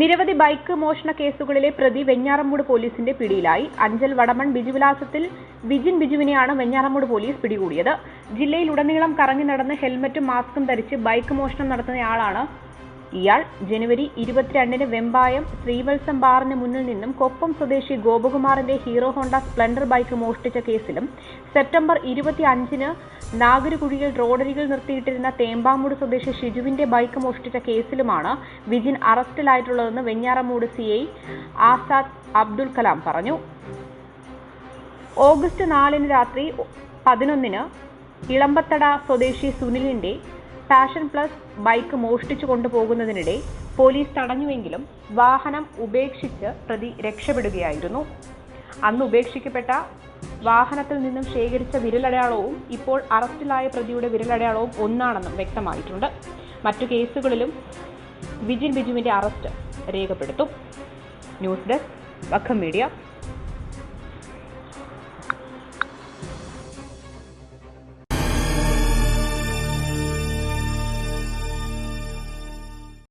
നിരവധി ബൈക്ക് മോഷണ കേസുകളിലെ പ്രതി വെഞ്ഞാറമ്മൂട് പോലീസിന്റെ പിടിയിലായി. അഞ്ചൽ വടമൺ ബിജുവിലാസത്തിൽ വിജിൻ ബിജുവിനെയാണ് വെഞ്ഞാറമ്മൂട് പോലീസ് പിടികൂടിയത്. ജില്ലയിലുടനീളം കറങ്ങി നടന്ന് ഹെൽമറ്റും മാസ്കും ധരിച്ച് ബൈക്ക് മോഷണം നടത്തുന്നയാളാണ് ഇയാൾ ജനുവരി ഇരുപത്തിരണ്ടിന് വെമ്പായം ശ്രീവത്സം ബാറിന് മുന്നിൽ നിന്നും കൊപ്പം സ്വദേശി ഗോപകുമാറിന്റെ ഹീറോ ഹോണ്ട സ്പ്ലൻഡർ ബൈക്ക് മോഷ്ടിച്ച കേസിലും സെപ്റ്റംബർ ഇരുപത്തി അഞ്ചിന് നാഗരകുഴിയിൽ റോഡരികിൽ നിർത്തിയിട്ടിരുന്ന തേമ്പാമൂട് സ്വദേശി ഷിജുവിന്റെ ബൈക്ക് മോഷ്ടിച്ച കേസിലുമാണ് വിജിൻ അറസ്റ്റിലായിട്ടുള്ളതെന്ന് വെഞ്ഞാറമൂട് സി ഐ ആസാദ് അബ്ദുൽ കലാം പറഞ്ഞു. ഓഗസ്റ്റ് നാലിന് രാത്രി പതിനൊന്നിന് ഇളമ്പത്തട സ്വദേശി സുനിലിന്റെ പാഷൻ പ്ലസ് ബൈക്ക് മോഷ്ടിച്ചു കൊണ്ടുപോകുന്നതിനിടെ പോലീസ് തടഞ്ഞുവെങ്കിലും വാഹനം ഉപേക്ഷിച്ച് പ്രതി രക്ഷപ്പെടുകയായിരുന്നു. അന്ന് ഉപേക്ഷിക്കപ്പെട്ട വാഹനത്തിൽ നിന്നും ശേഖരിച്ച വിരലടയാളവും ഇപ്പോൾ അറസ്റ്റിലായ പ്രതിയുടെ വിരലടയാളവും ഒന്നാണെന്നും വ്യക്തമായിട്ടുണ്ട്. മറ്റു കേസുകളിലും വിജിൻ ബിജുവിന്റെ അറസ്റ്റ് രേഖപ്പെടുത്തും. News desk Vakkom media.